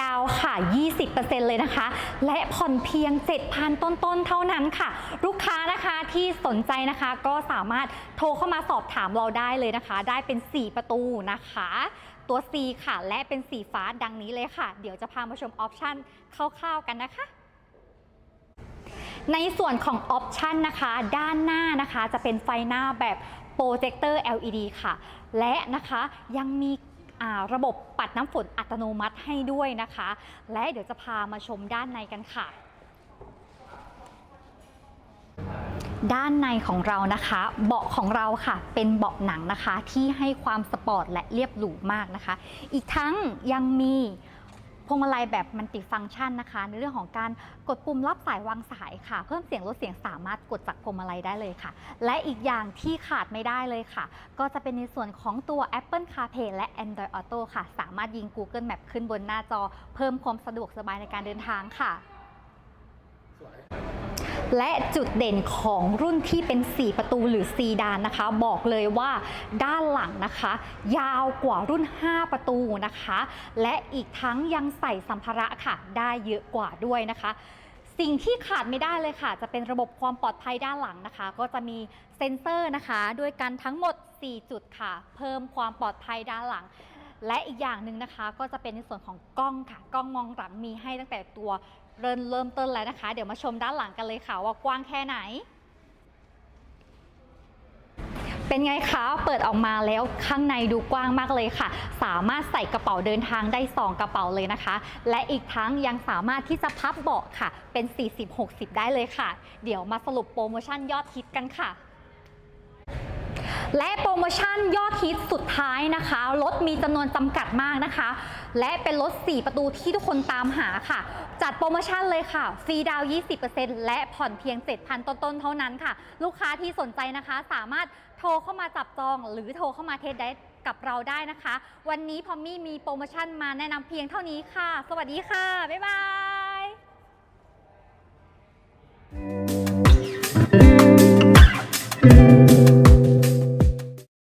ดาวค่ะ 20%เลยนะคะ และผ่อนเพียง 7,000 ต้นๆ เท่านั้นค่ะ ลูกค้านะคะที่สนใจนะคะก็สามารถโทรเข้ามาสอบถามเราได้เลยนะคะ ได้เป็น 4 ประตูนะคะ ตัว C ค่ะ และเป็นสีฟ้าดังนี้เลยค่ะ เดี๋ยวจะพามาชมออปชั่นคร่าวๆ กันนะคะในส่วนของออปชันนะคะ ด้านหน้านะคะจะเป็นไฟหน้าแบบโปรเจคเตอร์ LED ค่ะ และนะคะยังมี ระบบปัดน้ำฝนอัตโนมัติให้ด้วยนะคะ และเดี๋ยวจะพามาชมด้านในกันค่ะด้านในของเรานะคะ เบาะของเราค่ะ เป็นเบาะหนังนะคะที่ให้ความสปอร์ตและเรียบหรูมากนะคะ อีกทั้งยังมี พวงมาลัยแบบมัลติฟังก์ชันนะคะ ในเรื่องของการกดปุ่มรับสายวางสายค่ะ เพิ่มเสียงลดเสียงสามารถกดจากพวงมาลัยได้เลยค่ะ และอีกอย่างที่ขาดไม่ได้เลยค่ะ ก็จะเป็นในส่วนของตัว Apple CarPlay และ Android Auto ค่ะ สามารถยิง Google Map ขึ้นบนหน้าจอ เพิ่มความสะดวกสบายในการเดินทางค่ะ และจุดเด่นของรุ่นที่เป็น 4 ประตูหรือซีดานนะคะ บอกเลยว่าด้านหลังนะคะ ยาวกว่ารุ่น 5 ประตูนะคะ และอีกทั้งยังใส่สัมภาระค่ะ ได้เยอะกว่าด้วยนะคะสิ่งที่ขาดไม่ได้เลยค่ะ จะเป็นระบบความปลอดภัยด้านหลังนะคะ ก็จะมีเซ็นเซอร์นะคะ ด้วยกันทั้งหมด 4 จุดค่ะ เพิ่มความปลอดภัยด้านหลัง และอีกอย่างหนึ่งนะคะ ก็จะเป็นในส่วนของกล้องค่ะ กล้องมองหลังมีให้ตั้งแต่ตัว เริ่มเริ่มต้นแล้วนะคะ เดี๋ยวมาชมด้านหลังกันเลยค่ะว่ากว้างแค่ไหน เป็นไงคะ เปิดออกมาแล้วข้างในดูกว้างมากเลยค่ะ สามารถใส่กระเป๋าเดินทางได้ 2 กระเป๋าเลยนะคะ และอีกทั้งยังสามารถที่จะพับเบาะค่ะ เป็น 40-60 ได้เลยค่ะ เดี๋ยวมาสรุปโปรโมชั่นยอดฮิตกันค่ะ และโปรโมชั่นยอดฮิตสุดท้ายนะคะ รถมีจำนวนจำกัดมากนะคะ และเป็นรถ 4 ประตูที่ทุกคนตามหาค่ะ จัดโปรโมชั่นเลยค่ะ ฟรีดาวน์20%และผ่อนเพียง 7,000 ต้นๆ เท่านั้นค่ะ ลูกค้าที่สนใจนะคะ สามารถโทรเข้ามาจับจอง หรือโทรเข้ามาเทสได้กับเราได้นะคะ วันนี้พอมมี่มีโปรโมชั่นมาแนะนำเพียงเท่านี้ค่ะ สวัสดีค่ะ บ๊ายบาย Thank